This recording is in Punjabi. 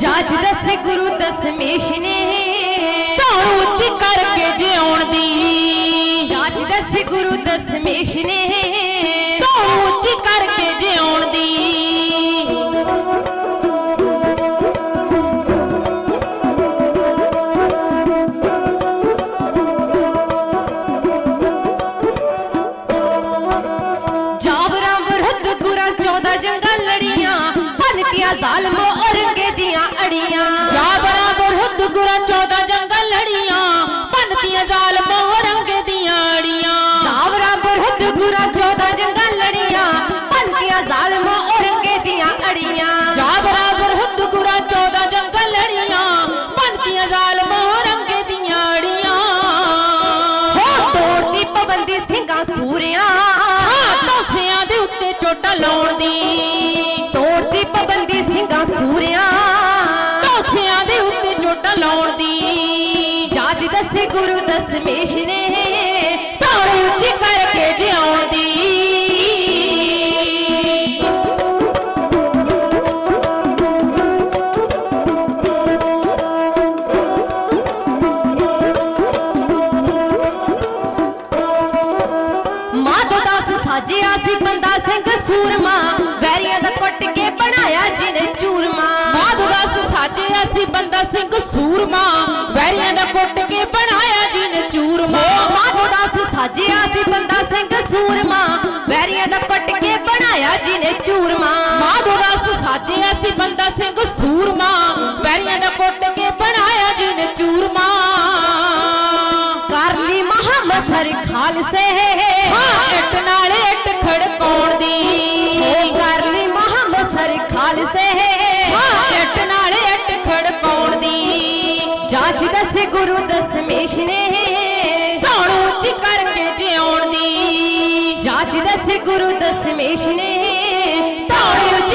ਜਾਜ ਦੱਸ ਗੁਰੂ ਦਸਮੇਸ਼ ਨੇ। ਧੌਣ ਉੱਚੀ ਕਰਕੇ ਜਿਉਣ ਦੀ। ਜਾਜ ਦੱਸੇ ਗੁਰੂ ਦਸਮੇਸ਼ ਨੇ। ਧੌਣ ਉੱਚੀ ਕਰਕੇ ਜਿਉਣ ਦੀ। ਜਾਬਰਾਂ ਵਿਰੁੱਧ ਗੁਰਾਂ 14 ਜੰਗਾਂ ਲੜੀਆਂ। ਭੰਨਤੀਆਂ ਜ਼ਾਲਮ ਔਰੰਗੇ ਦੀਆਂ ਅੜੀਆਂ ਜਾਬਰਾ ਬਰਹੁਦ ਗੁਰਾਂ 14 ਜੰਗਲ ਲੜੀਆਂ ਭੰਨਤੀਆਂ ਜ਼ਾਲਮ ਰੰਗੇ ਦੀਆਂ ਅੜੀਆਂ। ਜਾਬਰਾਂ ਵਿਰੁੱਧ ਗੁਰਾਂ 14 ਜੰਗਾਂ ਲੜੀਆਂ ਭੰਨਤੀਆਂ ਜ਼ਾਲਮ ਔਰੰਗੇ ਦੀਆਂ ਅੜੀਆਂ। ਜਾਬਰਾ ਬਰਹੁਦ ਗੁਰਾਂ 14 ਜੰਗਲ ਲੜੀਆਂ ਭੰਨਤੀਆਂ ਜ਼ਾਲਮ ਦੀਆਂ ਅੜੀਆਂ। ਹੋ ਤੋੜਦੀ ਪਾਬੰਦੀ ਸਿੰਘਾਂ ਸੂਰਿਆਂ। ਹਾਂ ਤੋਸਿਆਂ ਦੇ ਉੱਤੇ ਚੋਟਾ ਲਾਉਣ ਦੀ। ਲਾਉਣ ਦੀ ਜਾਜ ਦੱਸੇ ਗੁਰੂ ਦਸਮੇਸ਼ ਨੇ ਧੌਣ ਉੱਚੀ ਕਰਕੇ ਜਿਉਣ ਦੀ ਮਾਧੋ ਦਾਸ ਸਾਜਿਆ ਸੀ ਬੰਦਾ ਸਿੰਘ ਸੂਰਮਾ, ਵੈਰੀਆਂ ਦਾ ਕੁੱਟ ਕੇ ਬਣਾਇਆ ਜਿਹਨੇ ਚੂਰ ਸਿੰਘ ਸੂਰਮਾ ਵੈਰੀਆਂ ਦਾ ਕੁੱਟ ਕੇ ਬਣਾਇਆ ਜਿਹਨੇ ਚੂਰਮਾ। ਮਾਧੋ ਦਾਸ ਸਾਜਿਆ ਸੀ ਬੰਦਾ ਸਿੰਘ ਸੂਰਮਾ ਵੈਰੀਆਂ ਦਾ ਕੁੱਟ ਕੇ ਬਣਾਇਆ ਜਿਹਨੇ ਚੂਰਮਾ। ਮਾਧੋ ਦਾਸ ਸਾਜਿਆ ਸੀ ਬੰਦਾ ਸਿੰਘ ਸੂਰਮਾ ਵੈਰੀਆਂ ਦਾ ਕੁੱਟ ਕੇ ਬਣਾਇਆ ਜਿਹਨੇ ਚੂਰਮਾ। ਕਰ ਲਈ ਮੁਹੰਮਦ ਸਰ ਖਾਲਸੇ। ਹਾਂ ਇੱਟ ਨਾਲ ਇੱਟ ਖੜਕਾਉਣ ਗੁਰੂ ਦਸਮੇਸ਼ ਨੇ ਢਾਣੂ ਚ ਕਰਕੇ ਜਿਉਣ ਦੀ। ਜਾਚ ਦੱਸ ਗੁਰੂ ਦਸਮੇਸ਼ ਨੇ ਢਾਣੂ